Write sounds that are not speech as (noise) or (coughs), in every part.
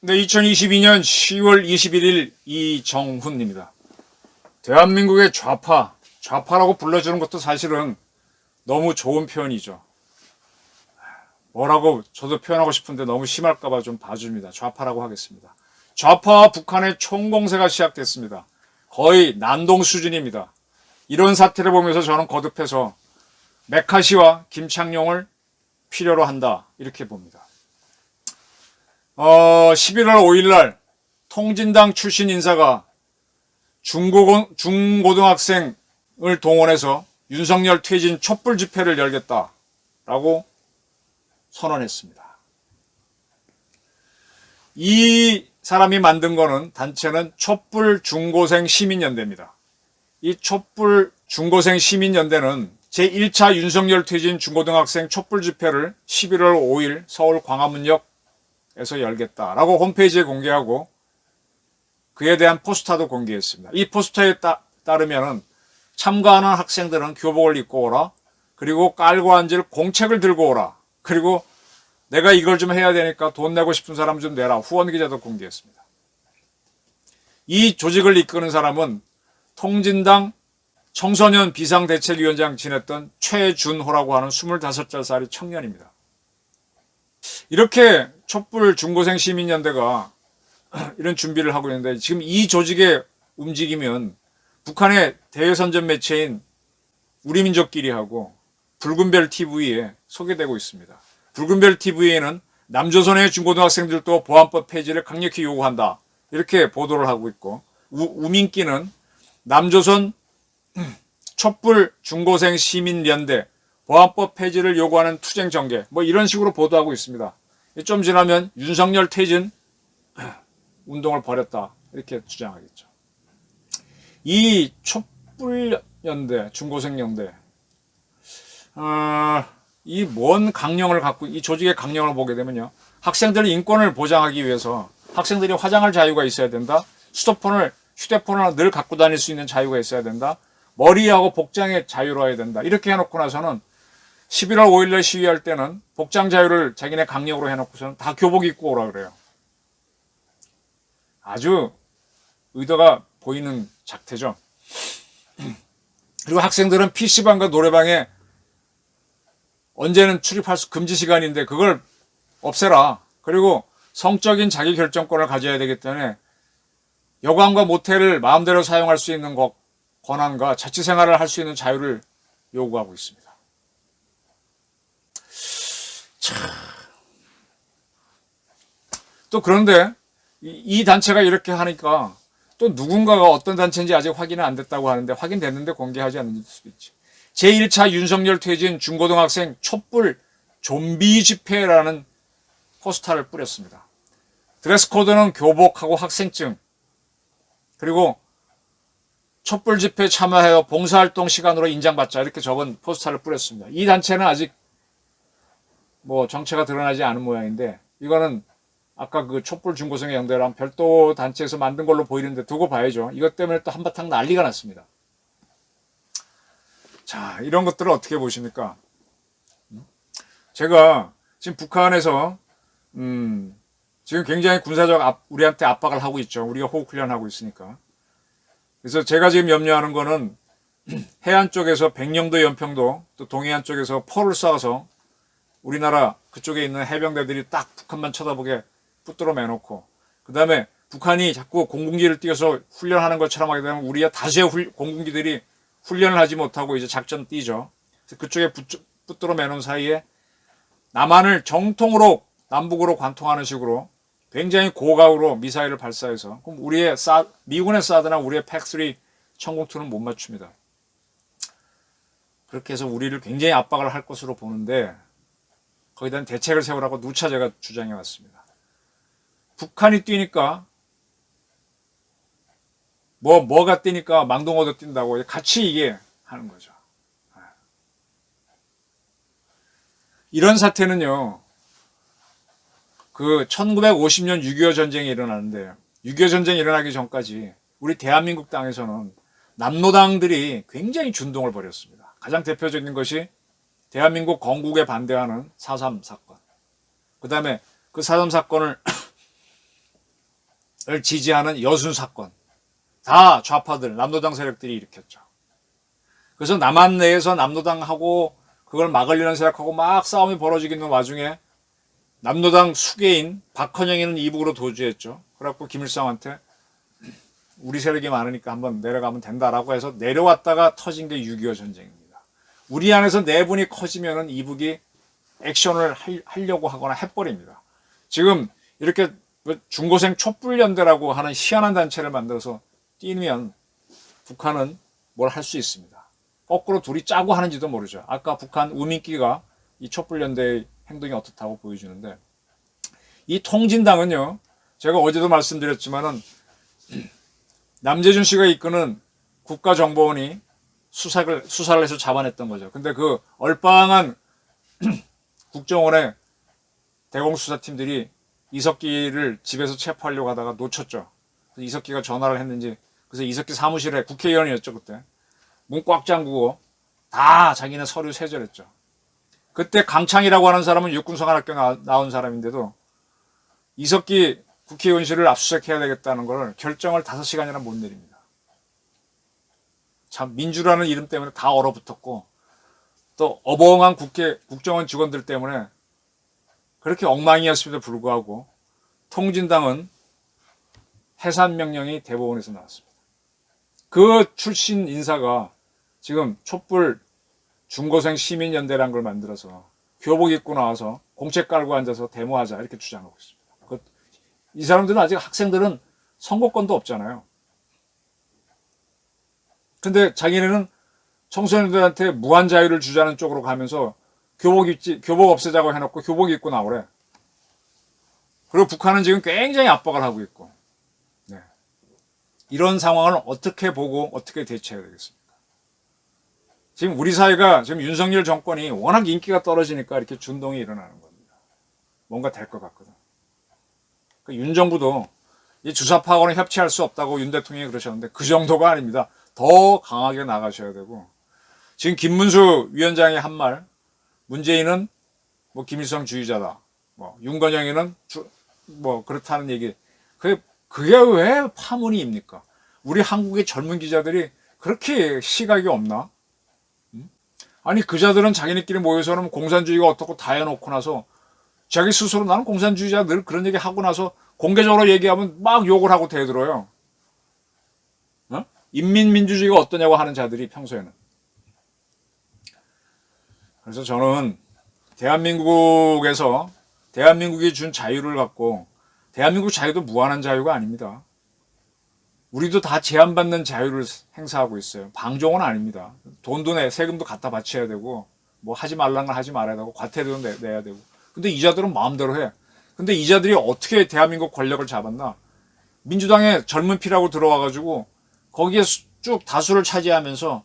네, 2022년 10월 21일 이정훈입니다. 대한민국의 좌파, 좌파라고 불러주는 것도 사실은 너무 좋은 표현이죠. 뭐라고 저도 표현하고 싶은데 너무 심할까봐 좀 봐줍니다. 좌파라고 하겠습니다. 좌파와 북한의 총공세가 시작됐습니다. 거의 난동 수준입니다. 이런 사태를 보면서 저는 거듭해서 메카시와 김창룡을 필요로 한다. 이렇게 봅니다. 어, 11월 5일 날 통진당 출신 인사가 중고, 중고등학생을 동원해서 윤석열 퇴진 촛불 집회를 열겠다라고 선언했습니다. 이 사람이 만든 거는 단체는 촛불 중고생 시민연대입니다. 이 촛불 중고생 시민연대는 제1차 윤석열 퇴진 중고등학생 촛불 집회를 11월 5일 서울 광화문역에서 열겠다라고 홈페이지에 공개하고 그에 대한 포스터도 공개했습니다. 이 포스터에 따, 따르면은 참가하는 학생들은 교복을 입고 오라. 그리고 깔고 앉을 공책을 들고 오라. 그리고 내가 이걸 좀 해야 되니까 돈 내고 싶은 사람 좀 내라. 후원 기자도 공개했습니다. 이 조직을 이끄는 사람은 통진당 청소년 비상대책위원장 지냈던 최준호라고 하는 25살짜리 청년입니다. 이렇게 촛불 중고생 시민연대가 (clears throat) 이런 준비를 하고 있는데 지금 이 조직의 움직이면 북한의 대외선전 매체인 우리민족끼리하고 붉은별 TV에 소개되고 있습니다. 붉은별 TV에는 남조선의 중고등학생들도 보안법 폐지를 강력히 요구한다. 이렇게 보도를 하고 있고 우, 민기는 남조선 (clears throat) 촛불 중고생 시민연대 보안법 폐지를 요구하는 투쟁 전개 뭐 이런 식으로 보도하고 있습니다. 좀 지나면 윤석열 퇴진 (clears throat) 운동을 벌였다 이렇게 주장하겠죠. 이 촛불 연대 중고생 연대 어, 이뭔 강령을 갖고 이 조직의 강령을 보게 되면요 학생들 인권을 보장하기 위해서 학생들이 화장할 자유가 있어야 된다. 수도폰을 휴대폰을 늘 갖고 다닐 수 있는 자유가 있어야 된다. 머리하고 복장의 자유로워야 된다. 이렇게 해놓고 나서는 11월 5일날 시위할 때는 복장 자유를 자기네 강력으로 해놓고서는 다 교복 입고 오라 그래요. 아주 의도가 보이는 작태죠. (clears throat) 그리고 학생들은 PC방과 노래방에 언제는 출입할 수 금지 시간인데 그걸 없애라. 그리고 성적인 자기 결정권을 가져야 되기 때문에 여관과 모텔을 마음대로 사용할 수 있는 것, 권한과 자치 생활을 할 수 있는 자유를 요구하고 있습니다. 또 그런데 이, 이 단체가 이렇게 하니까 또 누군가가 어떤 단체인지 아직 확인은 안 됐다고 하는데 확인됐는데 공개하지 않는 수도 있지. 제1차 윤석열 퇴진 중고등학생 촛불 좀비 집회라는 포스터를 뿌렸습니다. 드레스 코드는 교복하고 학생증 그리고 촛불 집회 참여하여 봉사활동 시간으로 인정받자 이렇게 적은 포스터를 뿌렸습니다. 이 단체는 아직 뭐 정체가 드러나지 않은 모양인데 이거는 아까 그 촛불 중고생의 연대랑 별도 단체에서 만든 걸로 보이는데 두고 봐야죠. 이것 때문에 또 한바탕 난리가 났습니다. 자, 이런 것들을 어떻게 보십니까? 제가 지금 북한에서 음, 지금 굉장히 군사적 압, 우리한테 압박을 하고 있죠. 우리가 호국 훈련하고 있으니까. 그래서 제가 지금 염려하는 거는 (clears throat) 해안 쪽에서 백령도 연평도 또 동해안 쪽에서 포를 쏴서 우리나라 그쪽에 있는 해병대들이 딱 북한만 쳐다보게 붙들어 매놓고 그 다음에 북한이 자꾸 공군기를 띄워서 훈련하는 것처럼 하게 되면 우리가 다수의 훌- 공군기들이 훈련을 하지 못하고 이제 작전 뛰죠. 그쪽에 붙, 붙들어 매놓은 사이에 남한을 정통으로 남북으로 관통하는 식으로 굉장히 고각으로 미사일을 발사해서 그럼 우리의 사, 미군의 사드나 우리의 팩3 천공투는 못 맞춥니다. 그렇게 해서 우리를 굉장히 압박을 할 것으로 보는데 거기에 대한 대책을 세우라고 누차 제가 주장해 왔습니다. 북한이 뛰니까 뭐 뭐가 뛰니까 망동어도 뛴다고 같이 이게 하는 거죠. 이런 사태는요. 그 1950년 6.25 전쟁이 일어나는데 6.25 전쟁이 일어나기 전까지 우리 대한민국 땅에서는 남노당들이 굉장히 준동을 벌였습니다. 가장 대표적인 것이 대한민국 건국에 반대하는 4.3 사건. 그 다음에 그 4.3 사건을 (coughs) 을 지지하는 여순 사건. 다 좌파들, 남노당 세력들이 일으켰죠. 그래서 남한 내에서 남노당하고 그걸 막으려는 세력하고 막 싸움이 벌어지고 있는 와중에 남노당 수계인 박헌영이는 이북으로 도주했죠. 그래갖고 김일성한테 우리 세력이 많으니까 한번 내려가면 된다라고 해서 내려왔다가 터진 게 6.25 전쟁입니다. 우리 안에서 내분이 커지면은 이북이 액션을 할- 하려고 하거나 해버립니다. 지금 이렇게 뭐 중고생 촛불연대라고 하는 희한한 단체를 만들어서 뛰면 북한은 뭘 할 수 있습니다. 거꾸로 둘이 짜고 하는지도 모르죠. 아까 북한 우민기가 이 촛불연대의 행동이 어떻다고 보여주는데 이 통진당은요. 제가 어제도 말씀드렸지만은 (clears throat) 남재준 씨가 이끄는 국가정보원이 수사를 수사를 해서 잡아냈던 거죠. 근데 그 얼빵한 (clears throat) 국정원의 대공수사팀들이 이석기를 집에서 체포하려고 하다가 놓쳤죠. 이석기가 전화를 했는지 그래서 이석기 사무실에 국회의원이었죠 그때 문 꽉 잠그고 다 자기네 서류 세절했죠. 그때 강창이라고 하는 사람은 육군사관학교 나- 나온 사람인데도 이석기 국회의원실을 압수수색해야 되겠다는 걸 결정을 5시간이나 못 내립니다. 참 민주라는 이름 때문에 다 얼어붙었고 또 어벙한 국회 국정원 직원들 때문에 그렇게 엉망이었음에도 불구하고 통진당은 해산 명령이 대법원에서 나왔습니다. 그 출신 인사가 지금 촛불 중고생 시민연대란 걸 만들어서 교복 입고 나와서 공책 깔고 앉아서 데모하자 이렇게 주장하고 있습니다. 그- 이 사람들은 아직 학생들은 선거권도 없잖아요. 근데 자기네는 청소년들한테 무한 자유를 주자는 쪽으로 가면서 교복 입지, 교복 없애자고 해놓고 교복 입고 나오래. 그리고 북한은 지금 굉장히 압박을 하고 있고. 네. 이런 상황을 어떻게 보고 어떻게 대처해야 되겠습니까? 지금 우리 사회가 지금 윤석열 정권이 워낙 인기가 떨어지니까 이렇게 준동이 일어나는 겁니다. 뭔가 될 것 같거든. 그윤 정부도 이 주사파하고는 협치할 수 없다고 윤 대통령이 그러셨는데 그 정도가 아닙니다. 더 강하게 나가셔야 되고 지금 김문수 위원장이 한말 문재인은 뭐 김일성 주의자다. 뭐 윤건영이는 주- 뭐 그렇다는 얘기. 그게 그게 왜 파문이입니까? 우리 한국의 젊은 기자들이 그렇게 시각이 없나? 음? 아니 그 자들은 자기네끼리 모여서는 공산주의가 어떻고 다 해놓고 나서 자기 스스로 나는 공산주의자 늘 그런 얘기 하고 나서 공개적으로 얘기하면 막 욕을 하고 대들어요. 어? 인민민주주의가 어떠냐고 하는 자들이 평소에는. 그래서 저는 대한민국에서 대한민국이 준 자유를 갖고 대한민국 자유도 무한한 자유가 아닙니다. 우리도 다 제한받는 자유를 행사하고 있어요. 방종은 아닙니다. 돈도 내, 세금도 갖다 바쳐야 되고, 뭐 하지 말라는 걸 하지 말아야 되고, 과태료도 내, 내야 되고. 근데 이자들은 마음대로 해. 근데 이자들이 어떻게 대한민국 권력을 잡았나? 민주당의 젊은 피라고 들어와가지고, 거기에 수- 쭉 다수를 차지하면서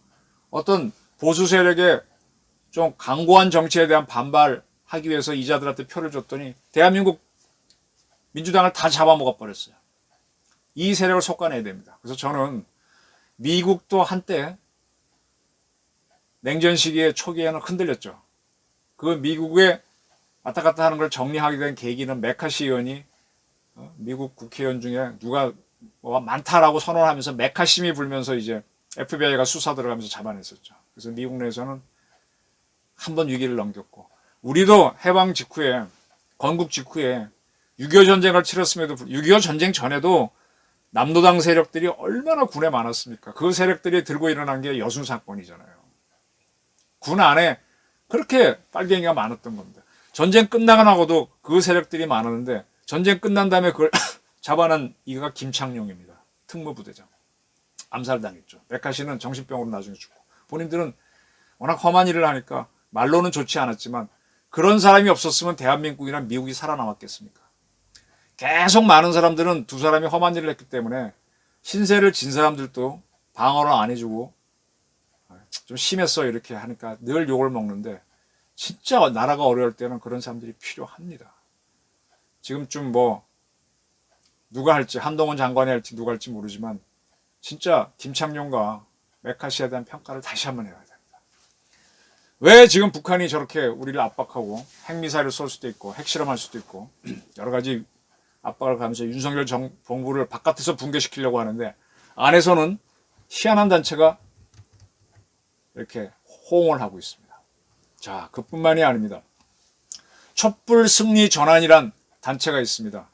어떤 보수 세력의 좀 강고한 정치에 대한 반발하기 위해서 이자들한테 표를 줬더니 대한민국 민주당을 다 잡아먹어 버렸어요. 이 세력을 속아내야 됩니다. 그래서 저는 미국도 한때 냉전 시기의 초기에는 흔들렸죠. 그 미국의 왔다 갔다 하는 걸 정리하게 된 계기는 메카시 의원이 어, 미국 국회의원 중에 누가 많다라고 선언하면서 메카심이 불면서 이제 FBI가 수사 들어가면서 잡아냈었죠. 그래서 미국 내에서는 한 번 위기를 넘겼고 우리도 해방 직후에 건국 직후에 6.25 전쟁을 치렀음에도 6.25 전쟁 전에도 남노당 세력들이 얼마나 군에 많았습니까? 그 세력들이 들고 일어난 게 여순 사건이잖아요. 군 안에 그렇게 빨갱이가 많았던 겁니다. 전쟁 끝나고 나고도 그 세력들이 많았는데 전쟁 끝난 다음에 그걸 (coughs) 잡아낸 이가 김창룡입니다. 특무부대장. 암살당했죠. 백하씨는 정신병으로 나중에 죽고 본인들은 워낙 험한 일을 하니까 말로는 좋지 않았지만 그런 사람이 없었으면 대한민국이나 미국이 살아남았겠습니까? 계속 많은 사람들은 두 사람이 험한 일을 했기 때문에 신세를 진 사람들도 방어를 안 해주고 좀 심했어 이렇게 하니까 늘 욕을 먹는데 진짜 나라가 어려울 때는 그런 사람들이 필요합니다. 지금쯤 뭐 누가 할지 한동훈 장관이 할지 누가 할지 모르지만 진짜 김창룡과 메카시에 대한 평가를 다시 한번 해야 됩니다. 왜 지금 북한이 저렇게 우리를 압박하고 핵미사일을 쏠 수도 있고 핵실험할 수도 있고 (clears throat) 여러 가지 압박을 가면서 윤석열 정, 정부를 바깥에서 붕괴시키려고 하는데 안에서는 희한한 단체가 이렇게 호응을 하고 있습니다. 자, 그뿐만이 아닙니다. 촛불 승리 전환이란 단체가 있습니다.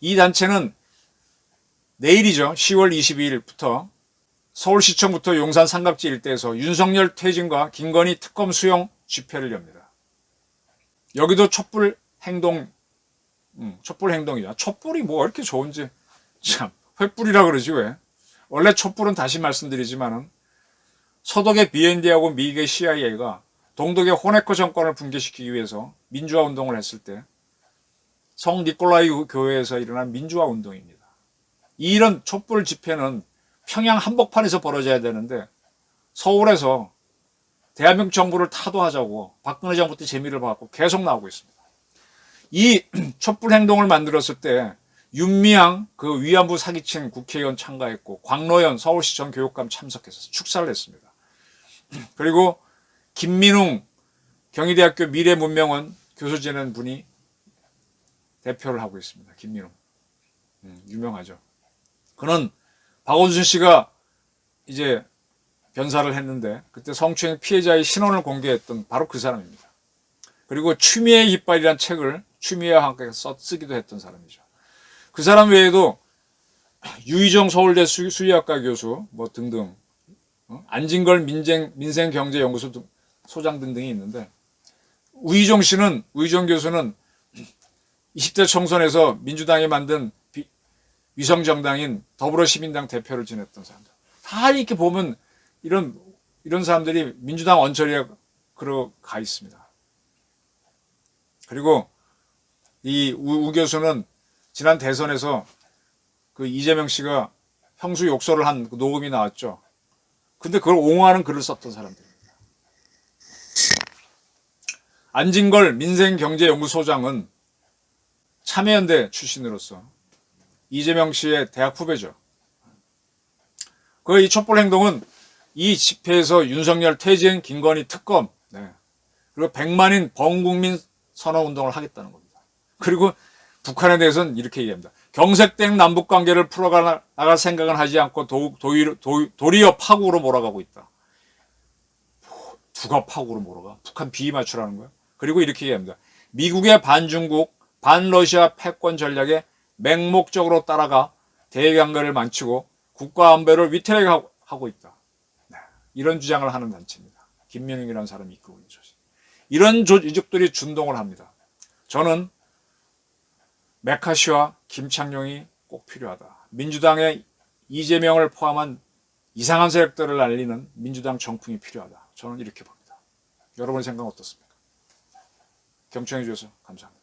이 단체는 내일이죠. 10월 22일부터 서울시청부터 용산 삼각지 일대에서 윤석열 퇴진과 김건희 특검 수용 집회를 엽니다. 여기도 촛불 행동, 음, 촛불 행동이야. 촛불이 뭐 이렇게 좋은지 참 횃불이라 그러지 왜? 원래 촛불은 다시 말씀드리지만은 서독의 BND하고 미국의 CIA가 동독의 호네커 정권을 붕괴시키기 위해서 민주화 운동을 했을 때 성 니콜라이 교회에서 일어난 민주화 운동입니다. 이런 촛불 집회는 평양 한복판에서 벌어져야 되는데 서울에서 대한민국 정부를 타도하자고 박근혜 정부 때 재미를 봐갖고 계속 나오고 있습니다. 이 (clears throat) 촛불 행동을 만들었을 때 윤미향 그 위안부 사기친 국회의원 참가했고 광로연 서울시청 교육감 참석해서 축사를 했습니다. (clears throat) 그리고 김민웅 경희대학교 미래문명원 교수 지낸 분이 대표를 하고 있습니다. 김민웅 음, 유명하죠. 그는 박원순 씨가 이제 변사를 했는데 그때 성추행 피해자의 신원을 공개했던 바로 그 사람입니다. 그리고 추미애 이빨이란 책을 추미애와 함께 써 쓰기도 했던 사람이죠. 그 사람 외에도 유희정 서울대 수, 수리학과 교수 뭐 등등 어? 안진걸 민생 민생경제연구소 등- 소장 등등이 있는데 우희정 씨는 우희정 교수는 20대 총선에서 민주당이 만든 비- 위성정당인 더불어시민당 대표를 지냈던 사람들. 다 이렇게 보면 이런 이런 사람들이 민주당 언저리에 그러 가 있습니다. 그리고 이 우, 우 교수는 지난 대선에서 그 이재명 씨가 형수 욕설을 한그 녹음이 나왔죠. 근데 그걸 옹호하는 글을 썼던 사람들입니다. 안진걸 민생경제연구소장은 참여연대 출신으로서 이재명 씨의 대학 후배죠. 그 이 촛불 행동은 이 집회에서 윤석열 퇴진, 김건희 특검, 네. 그리고 백만인 범국민 선언 운동을 하겠다는 겁니다. 그리고 북한에 대해서는 이렇게 얘기합니다. 경색된 남북 관계를 풀어나갈 생각은 하지 않고 도, 도리, 도, 도리어 파국으로 몰아가고 있다. 누가 파국으로 몰아가? 북한 비위 맞추라는 거야? 그리고 이렇게 얘기합니다. 미국의 반중국, 반러시아 패권 전략에 맹목적으로 따라가 대외관계를 망치고 국가 안배를 위태하고 있다. 네, 이런 주장을 하는 단체입니다. 김민웅이라는 사람이 이끌고 있는 조직. 이런 조직들이 준동을 합니다. 저는 메카시와 김창룡이 꼭 필요하다. 민주당의 이재명을 포함한 이상한 세력들을 알리는 민주당 정풍이 필요하다. 저는 이렇게 봅니다. 여러분의 생각 은 어떻습니까? 경청해 주셔서 감사합니다.